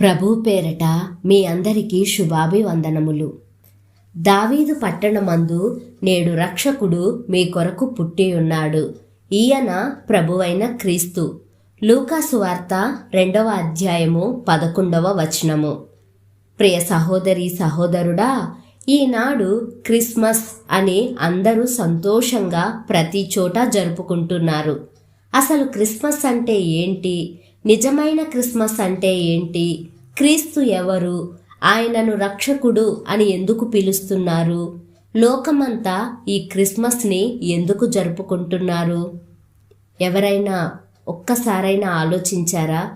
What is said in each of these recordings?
ప్రభు పేరట మీ అందరికీ శుభాభివందనములు. దావీదు పట్టణమందు నేడు రక్షకుడు మీ కొరకు పుట్టి ఉన్నాడు ఈయన ప్రభువైన క్రీస్తు. లూకాసు వార్త రెండవ అధ్యాయము పదకొండవ వచనము. ప్రియ సహోదరి సహోదరుడా ఈనాడు క్రిస్మస్ అని అందరూ సంతోషంగా ప్రతి చోట జరుపుకుంటున్నారు. అసలు క్రిస్మస్ అంటే ఏంటి? నిజమైన క్రిస్మస్ అంటే ఏంటి? క్రీస్తు ఎవరు? ఆయనను రక్షకుడు అని ఎందుకు పిలుస్తున్నారు? లోకమంతా ఈ క్రిస్మస్ని ఎందుకు జరుపుకుంటున్నారు? ఎవరైనా ఒక్కసారైనా ఆలోచించారా?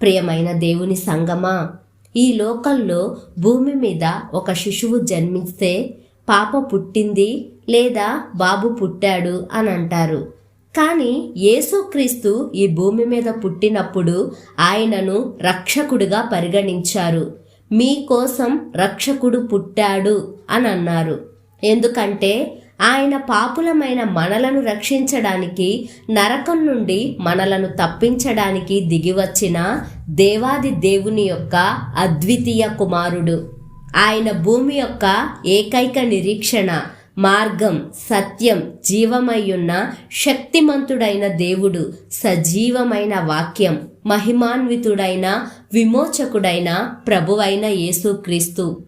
ప్రియమైన దేవుని సంగమా ఈ లోకంలో భూమి మీద ఒక శిశువు జన్మిస్తే పాప పుట్టింది లేదా బాబు పుట్టాడు అని అంటారు. కానీ యేసుక్రీస్తు ఈ భూమి మీద పుట్టినప్పుడు ఆయనను రక్షకుడిగా పరిగణించారు. మీకోసం రక్షకుడు పుట్టాడు అని అన్నారు. ఎందుకంటే ఆయన పాపులమైన మనలను రక్షించడానికి నరకం నుండి మనలను తప్పించడానికి దిగివచ్చిన దేవాది దేవుని యొక్క అద్వితీయ కుమారుడు. ఆయన భూమి యొక్క ఏకైక నిరీక్షణ మార్గం సత్యం జీవమయ్యున్న శక్తిమంతుడైన దేవుడు సజీవమైన వాక్యం మహిమాన్వితుడైన విమోచకుడైన ప్రభువైన యేసుక్రీస్తు.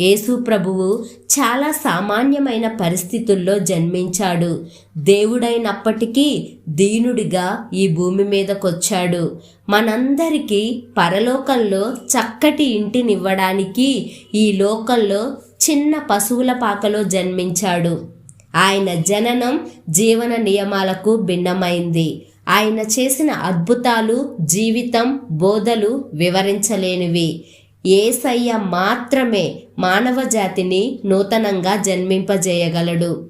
యేసు ప్రభువు చాలా సామాన్యమైన పరిస్థితుల్లో జన్మించాడు. దేవుడైనప్పటికీ దీనుడిగా ఈ భూమి మీదకొచ్చాడు. మనందరికీ పరలోకంలో చక్కటి ఇంటినివ్వడానికి ఈ లోకంలో చిన్న పశువుల పాకలో జన్మించాడు. ఆయన జననం జీవన నియమాలకు భిన్నమైంది. ఆయన చేసిన అద్భుతాలు జీవితం బోధలు వివరించలేనివి. ఏసయ్య మాత్రమే మానవ జాతిని నూతనంగా జన్మింపజేయగలడు.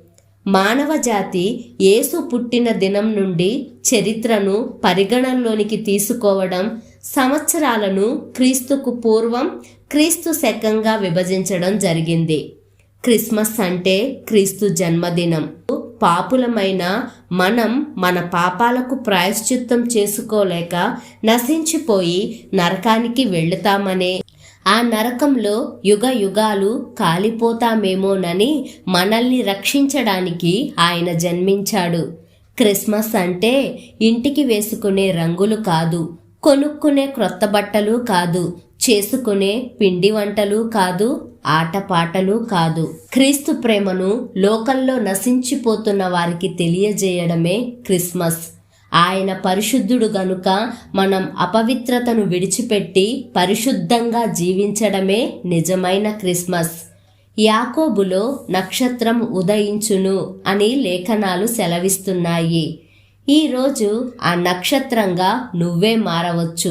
మానవ జాతి యేసు పుట్టిన దినం నుండి చరిత్రను పరిగణనలోనికి తీసుకోవడం సంవత్సరాలను క్రీస్తుకు పూర్వం క్రీస్తు శకంగా విభజించడం జరిగింది. క్రిస్మస్ అంటే క్రీస్తు జన్మదినం. పాపులమైన మనం మన పాపాలకు ప్రాయశ్చిత్తం చేసుకోలేక నశించిపోయి నరకానికి వెళుతామనే ఆ నరకంలో యుగ యుగాలు కాలిపోతామేమోనని మనల్ని రక్షించడానికి ఆయన జన్మించాడు. క్రిస్మస్ అంటే ఇంటికి వేసుకునే రంగులు కాదు. కొనుక్కునే క్రొత్త బట్టలు కాదు చేసుకునే పిండి వంటలు కాదు ఆటపాటలు కాదు. క్రీస్తు ప్రేమను లోకంలో నశించిపోతున్న వారికి తెలియజేయడమే క్రిస్మస్. ఆయన పరిశుద్ధుడు గనుక మనం అపవిత్రతను విడిచిపెట్టి పరిశుద్ధంగా జీవించడమే నిజమైన క్రిస్మస్. యాకోబులో నక్షత్రం ఉదయించును అని లేఖనాలు సెలవిస్తున్నాయి. ఈరోజు ఆ నక్షత్రంగా నువ్వే మారవచ్చు.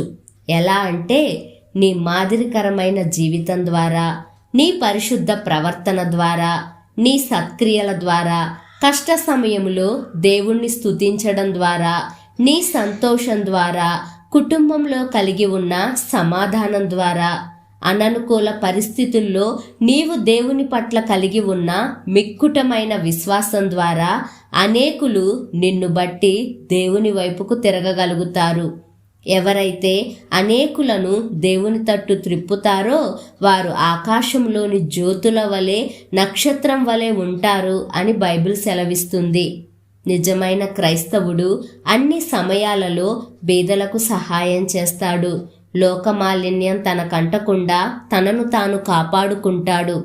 ఎలా అంటే నీ మాదిరికరమైన జీవితం ద్వారా నీ పరిశుద్ధ ప్రవర్తన ద్వారా నీ సత్క్రియల ద్వారా కష్ట సమయంలో దేవుణ్ణి స్తుతించడం ద్వారా నీ సంతోషం ద్వారా కుటుంబంలో కలిగి ఉన్న సమాధానం ద్వారా అననుకూల పరిస్థితుల్లో నీవు దేవుని పట్ల కలిగి ఉన్న మిక్కుటమైన విశ్వాసం ద్వారా అనేకులు నిన్ను బట్టి దేవుని వైపుకు తిరగగలుగుతారు. ఎవరైతే అనేకులను దేవుని తట్టు త్రిప్పుతారో వారు ఆకాశంలోని జ్యోతుల వలె నక్షత్రం వలె ఉంటారు అని బైబిల్ సెలవిస్తుంది. నిజమైన క్రైస్తవుడు అన్ని సమయాలలో బీదలకు సహాయం చేస్తాడు. లోకమాలిన్యం తనకంటకుండా తనను తాను కాపాడుకుంటాడు.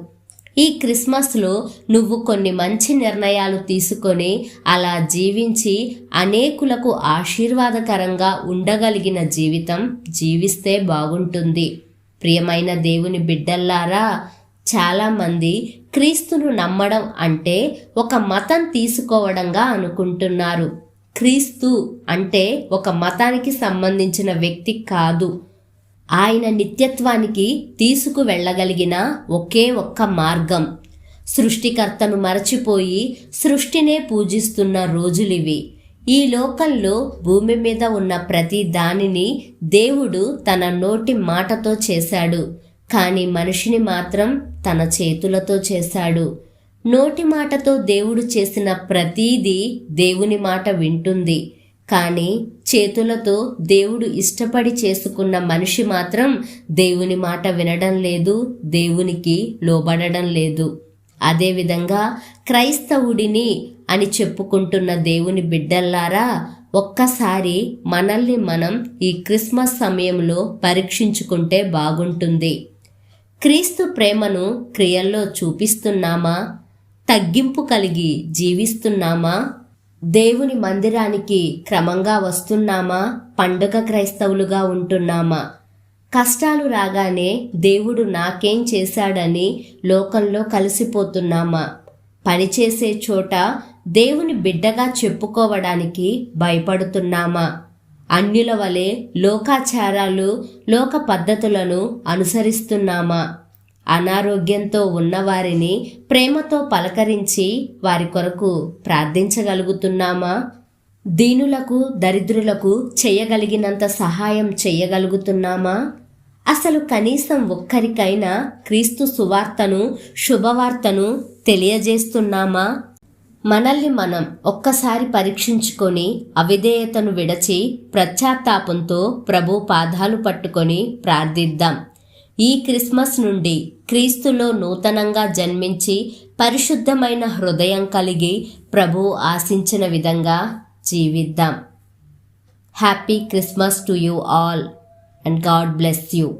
ఈ క్రిస్మస్లో నువ్వు కొన్ని మంచి నిర్ణయాలు తీసుకొని అలా జీవించి అనేకులకు ఆశీర్వాదకరంగా ఉండగలిగిన జీవితం జీవిస్తే బాగుంటుంది. ప్రియమైన దేవుని బిడ్డల్లారా చాలామంది క్రీస్తును నమ్మడం అంటే ఒక మతం తీసుకోవడంగా అనుకుంటున్నారు. క్రీస్తు అంటే ఒక మతానికి సంబంధించిన వ్యక్తి కాదు. ఆయన నిత్యత్వానికి తీసుకు వెళ్ళగలిగిన ఒకే ఒక్క మార్గం. సృష్టికర్తను మరచిపోయి సృష్టినే పూజిస్తున్న రోజులివి. ఈ లోకంలో భూమి మీద ఉన్న ప్రతి దానిని దేవుడు తన నోటి మాటతో చేశాడు. కానీ మనిషిని మాత్రం తన చేతులతో చేశాడు. నోటి మాటతో దేవుడు చేసిన ప్రతీది దేవుని మాట వింటుంది. కానీ చేతులతో దేవుడు ఇష్టపడి చేసుకున్న మనిషి మాత్రం దేవుని మాట వినడం లేదు దేవునికి లోబడడం లేదు. అదేవిధంగా క్రైస్తవుడిని అని చెప్పుకుంటున్న దేవుని బిడ్డల్లారా ఒక్కసారి మనల్ని మనం ఈ క్రిస్మస్ సమయంలో పరీక్షించుకుంటే బాగుంటుంది. క్రీస్తు ప్రేమను క్రియల్లో చూపిస్తున్నామా? తగ్గింపు కలిగి జీవిస్తున్నామా? దేవుని మందిరానికి క్రమంగా వస్తున్నామా? పండుగ క్రైస్తవులుగా ఉంటున్నామా? కష్టాలు రాగానే దేవుడు నాకేం చేశాడని లోకంలో కలిసిపోతున్నామా? పనిచేసే చోట దేవుని బిడ్డగా చెప్పుకోవడానికి భయపడుతున్నామా? అన్యుల వలె లోకాచారాలు లోక పద్ధతులను అనుసరిస్తున్నామా? అనారోగ్యంతో ఉన్నవారిని ప్రేమతో పలకరించి వారి కొరకు ప్రార్థించగలుగుతున్నామా? దీనులకు దరిద్రులకు చేయగలిగినంత సహాయం చేయగలుగుతున్నామా? అసలు కనీసం ఒక్కరికైనా క్రీస్తు సువార్తను శుభవార్తను తెలియజేస్తున్నామా? మనల్ని మనం ఒక్కసారి పరీక్షించుకొని అవిధేయతను విడచి ప్రశ్చాత్తాపంతో ప్రభు పాదాలు పట్టుకొని ప్రార్థిద్దాం. ఈ క్రిస్మస్ నుండి క్రీస్తులో నూతనంగా జన్మించి పరిశుద్ధమైన హృదయం కలిగి ప్రభు ఆశించిన విధంగా జీవిద్దాం. Happy Christmas to you all and God bless you.